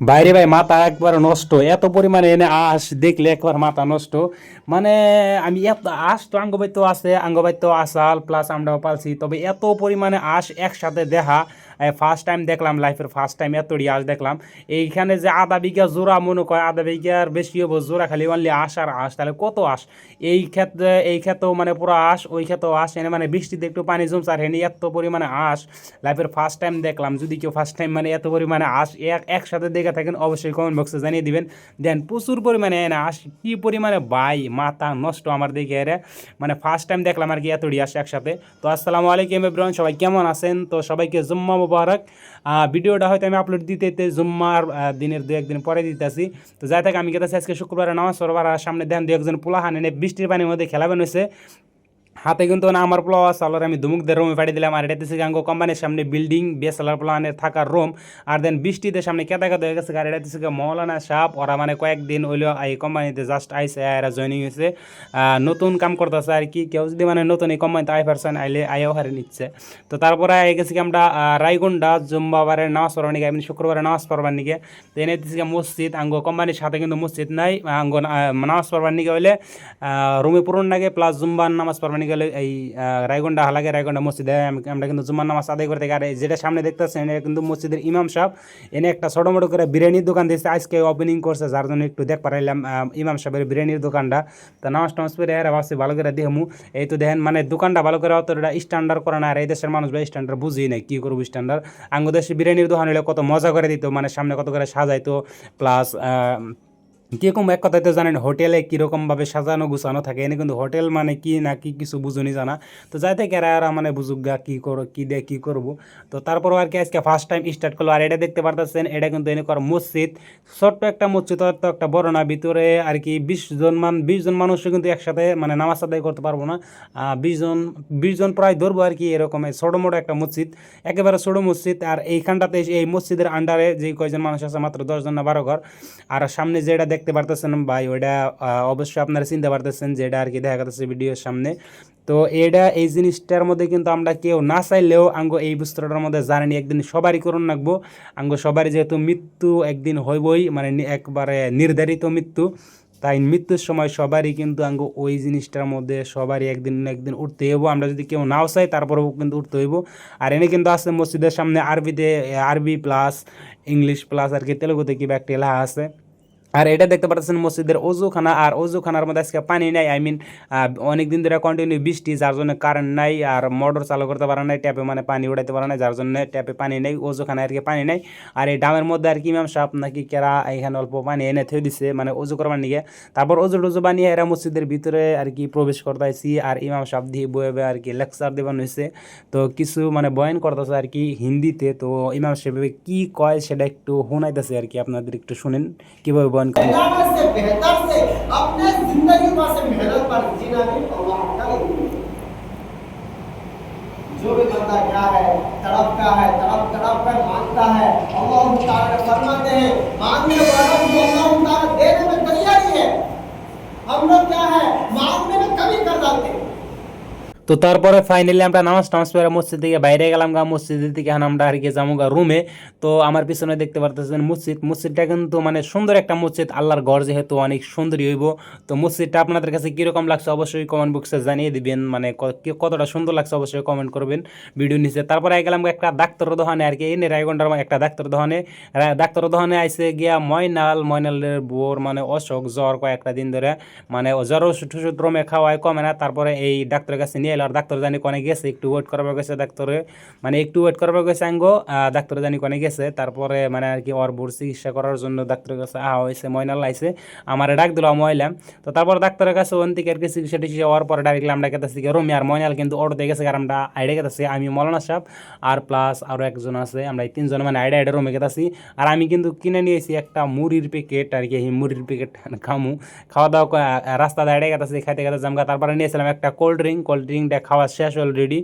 বাইরে ভাই, মাথা একবার নষ্ট। এত পরিমাণে এনে আঁশ দেখলে একবার মাথা নষ্ট। মানে আমি এত আঁশ তো আঙ্গবাইত্য আছে আঙ্গবাইত্য আসাল প্লাস আমরাও পালছি। তবে এত পরিমাণে আঁশ একসাথে দেখা ফার্স্ট টাইম দেখলাম লাইফের ফার্স্ট টাইম এতটি আঁশ দেখলাম। এইখানে যে আধা বিঘা জোড়া মনে করে আধা বিঘার বেশি হব জোড়া, খালি অনলি আঁশ আর আঁশ। তাহলে কত আঁশ? এই ক্ষেত্রে, এই ক্ষেত্রেও মানে পুরো আঁশ, ওই ক্ষেত্রেও আঁশ, এনে মানে বৃষ্টিতে একটু পানি জমছে আর হেনে এত পরিমাণে আঁশ। লাইফের ফার্স্ট টাইম দেখলাম, যদি কেউ ফার্স্ট টাইম মানে এত পরিমাণে আঁশ এক, একসাথে দেখে থাকেন, অবশ্যই কমেন্ট বক্সে জানিয়ে দিবেন। দেন প্রচুর পরিমাণে এনে আঁশ কী পরিমাণে বাই মাথা নষ্ট আমার দেখে এরে। মানে ফার্স্ট টাইম দেখলাম আর কি এতটি আঁশ একসাথে। তো আসসালামু আলাইকুম এভরিওয়ান সবাই কেমন আছেন? তো সবাইকে জুম্মা মুবারক। ভিডিওটা হয়তো আমি আপলোড দিতে দিতে জুম্মার দিনের দু একদিন পরে দিতেছি। তো যাই থাকে, আমি গেতেছি আজকে শুক্রবারে নামাজ আর সামনে দেন দু একজন পোলাহান এনে বৃষ্টির পানির মধ্যে খেলাবেন হয়েছে হাতে কিন্তু না আমার প্লাওয়া সালার আমি দুমুক দিয়ে রুমে পাঠিয়ে দিলাম। আর এটা দিচ্ছে গাঙ্গো কোম্পানির সামনে বিল্ডিং বিএসএলআর প্লানের থাকার রুম আর দেন বৃষ্টিতে সামনে কেতা কেতা হয়ে গেছে। আর এটা দিচ্ছে মৌলানা সাপ ওরা মানে কয়েকদিন হইল এই কোম্পানিতে জাস্ট আইসে এরা জয়েনিং হয়েছে নতুন কাম করতেছে। আর কি, কেউ যদি মানে নতুন এই কোম্পানিতে আই পারছেন আইলে আইও হারে নিচ্ছে। তো তারপরে আই গেছি কি আমরা রায়গন্ডা, জুম্বাবারে নামাজ পড়বার নিকে। এমনি শুক্রবারে নামাজ পড়বার নিকে। তো এনে দিচ্ছে মসজিদ। আঙ্গো কোম্পানির সাথে কিন্তু মসজিদ নাই। আঙ্গো নামাজ পড়বার নিকে হইলে রুমে পূরণ লাগে প্লাস জুম্বার নামাজ পড়বার হলে এই রায়গন্ডা হালাগে রায়গন্ডা মসজিদে আমরা কিন্তু জুম্মার নামাজ আদায় করে থাকি আর যেটা সামনে দেখতেছেন, এটা কিন্তু মসজিদের ইমাম সাহেব, এনে একটা ছোটো মোটো করে বিরিয়ানির দোকান দিয়েছে। আজকে ওপেনিং করছে, যার জন্য একটু দেখ পারাইলাম ইমাম সাহেবের বিরিয়ানির দোকানটা। তো নামাজ টামাজ করে এরা ভাবছি, ভালো করে দেহমু এই তো দেখেন মানে দোকানটা ভালো করে অত এটা স্ট্যান্ডার্ড করে না, আর এই দেশের মানুষ ভাই স্ট্যান্ডার্ড বুঝি নাই, কী করব স্ট্যান্ডার্ড আঙ্গ বিরিয়ানির দোকান হলে কত মজা করে দিত মানে সামনে কত করে সাজাইতো প্লাস কীরকম এক কথায় তো জানেন হোটেলে কীরকমভাবে সাজানো গুছানো থাকে, এনে কিন্তু হোটেল মানে কি না কি কিছু বুঝুনি জানা। তো যাই থেকে এরা এরা মানে বুঝুক গা কী করো, কী দিয়ে কী করব। তো তারপরও আর কি আজকে ফার্স্ট টাইম স্টার্ট করল। আর এটা দেখতে পারতেছেন, এটা কিন্তু এনে কর মসজিদ। ছোট্ট একটা মসজিদ তো একটা বড় না, ভিতরে আর কি বিশ জন মান, বিশ জন মানুষও কিন্তু একসাথে মানে নামাজ আদায় করতে পারব না। বিশ জন বিশ জন প্রায় ধরবো আর কি এরকম ছোটো মোটো একটা মসজিদ। একেবারে ছোটো মসজিদ, আর এইখানটাতে এই মসজিদের আন্ডারে যে কয়জন মানুষ আছে, মাত্র দশজন না বারো ঘর। আর সামনে যেটা দেখতে পারতেছেন ভাই, ওইটা অবশ্যই আপনারা চিনতে পারতেছেন যেটা আর কি দেখা যাচ্ছে ভিডিওর সামনে। তো এটা, এই জিনিসটার মধ্যে কিন্তু আমরা কেউ না চাইলেও আঙ্গ এই বস্তুটার মধ্যে জানেনি একদিন সবারই করুন রাখব আঙ্গ সবারই যেহেতু মৃত্যু একদিন হইবই মানে একবারে নির্ধারিত মৃত্যু, তাই মৃত্যুর সময় সবারই কিন্তু আঙ্গ ওই জিনিসটার মধ্যে সবারই একদিন একদিন উঠতে হইব। আমরা যদি কেউ নাও চাই, তারপরেও কিন্তু উঠতে হইব। আর এনে কিন্তু আছে মসজিদের সামনে আরবিতে, আরবি প্লাস ইংলিশ প্লাস আর কি, তেলুগুতে কি একটা লেখা আছে। আর এটা দেখতে পাচ্ছেন মসজিদের অজুখানা আর অজুখানার মধ্যে আজকে পানি নাই আই মিন অনেক দিন ধরে কন্টিনিউ বৃষ্টি, যার জন্য কারেন্ট নাই, আর মোটর চালু করতে পারে নাই ট্যাপে মানে পানি উঠাইতে পারে না যার জন্য ট্যাপে পানি নেই অজুখানায় আর কি পানি নাই। আর এই ডামের মধ্যে আর কি ম্যাম সাপ নাকি কেরা, এখানে অল্প পানি এনে থয়ে দিছে মানে অজু করবার নিয়ে তারপর অজু টজু বানিয়ে এরা মসজিদের ভিতরে আর কি প্রবেশ করতেছি আর ইমাম সাহেব দিয়ে বয়ে বয়ে আর কি লেকচার দেবান হয়েছে তো কিছু মানে বয়ান করতেছে আর কি হিন্দিতে, তো ইমাম সাহেব কি কয় সেটা একটু শোনাইতেছে আর কি, আপনাদের একটু শুনেন, কীভাবে भगवान का जो भी बंदा क्या है तड़प का है, तड़प तड़प कर माँगता है, अल्लाह ताला फरमाते हैं, मांगने वालों को अल्लाह ताला देने में तैयारी है। हम लोग তো তারপরে ফাইনালি আমরা নামাজ টামাজ পড়ে মসজিদ থেকে বাইরে গেলাম গা মসজিদ থেকে এখন আমরা আর কি যাব গা রুমে তো আমার পিছনে দেখতে পারতেছেন মসজিদ। মসজিদটা কিন্তু মানে সুন্দর একটা মসজিদ, আল্লাহর ঘর যেহেতু অনেক সুন্দরই হইব। তো মসজিদটা আপনাদের কাছে কীরকম লাগছে অবশ্যই কমেন্ট বক্সে জানিয়ে দিবেন। মানে কতটা সুন্দর লাগছে অবশ্যই কমেন্ট করবেন ভিডিও নিচে। তারপরে গেলাম একটা ডাক্তার দোকানে আর কি এনে রায়গন্ডার একটা ডাক্তার দোকানে। রা- ডাক্তার দোকানে আইসে গিয়া ময়নাল ময়নালের বোর মানে অসুখ জ্বর কয়েকটা দিন ধরে। মানে জ্বর ওষুধ টষুধ রমে খাওয়ায় কমে না। তারপরে এই ডাক্তারের কাছে নিয়ে এলো আর ডাক্তার জানি কোনে গেছে, একটু ওয়েট করবার গেছে ডাক্তারে। মানে একটু ওয়েট করবার গেছে আঙ্গ ডাক্তার জানি কোনে গেছে। তারপরে মানে আর কি ওর বোর চিকিৎসা করার জন্য ডাক্তারের কাছে আহা হয়েছে ময়নাল আইসে আমার ডাক দিল ময়লাম তো তারপর ডাক্তারের কাছে ওন থেকে আর কি চিকিৎসা টিকিৎসা হওয়ার পরে ডাইরেক্টলি আমরা কেতেছি রমি, আর ময়নাল কিন্তু অটোতে গেছে কারণ আমরা আইডে গেতেছি, আমি মৌলানা সাহেব আর প্লাস আরও একজন আছে, আমরা এই তিনজন মানে আইডে আইডে রুমে গেতেছি। আর আমি কিন্তু কিনে নিয়েছি একটা মুড়ির প্যাকেট আর কি মুড়ির প্যাকেট খামু। খাওয়া দাওয়া রাস্তা দাঁড়িয়ে গেতেছি, খাইতে খাইতে জামগা তারপরে নিয়েছিলাম একটা কোল্ড ড্রিঙ্ক কোল্ড ড্রিঙ্ক টিফিনটা খাওয়া শেষ অলরেডি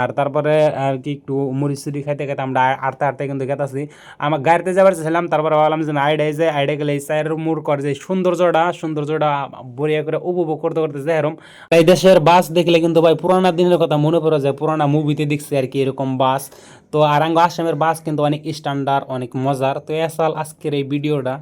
আর তারপরে, আর কি একটু মুড়ি সুড়ি খাইতে খাইতে আমরা আটতে আটতে কিন্তু গেতাছি। আমার গাড়িতে যাবার ছিলাম তারপরে ভাবলাম যে আইডাই যায় আইডা গেলে এই চায়ের মুড় কর, যে সৌন্দর্যটা সৌন্দর্যটা বড়িয়া করে উপভোগ করতে করতে যাই এরম এই দেশের বাস দেখলে কিন্তু ভাই পুরানা দিনের কথা মনে পড়ে যায়, পুরানা মুভিতে দেখছি আর কি এরকম বাস। তো আর আঙ্গ আসামের বাস কিন্তু অনেক স্ট্যান্ডার্ড অনেক মজার। তো এসাল আজকের এই ভিডিওটা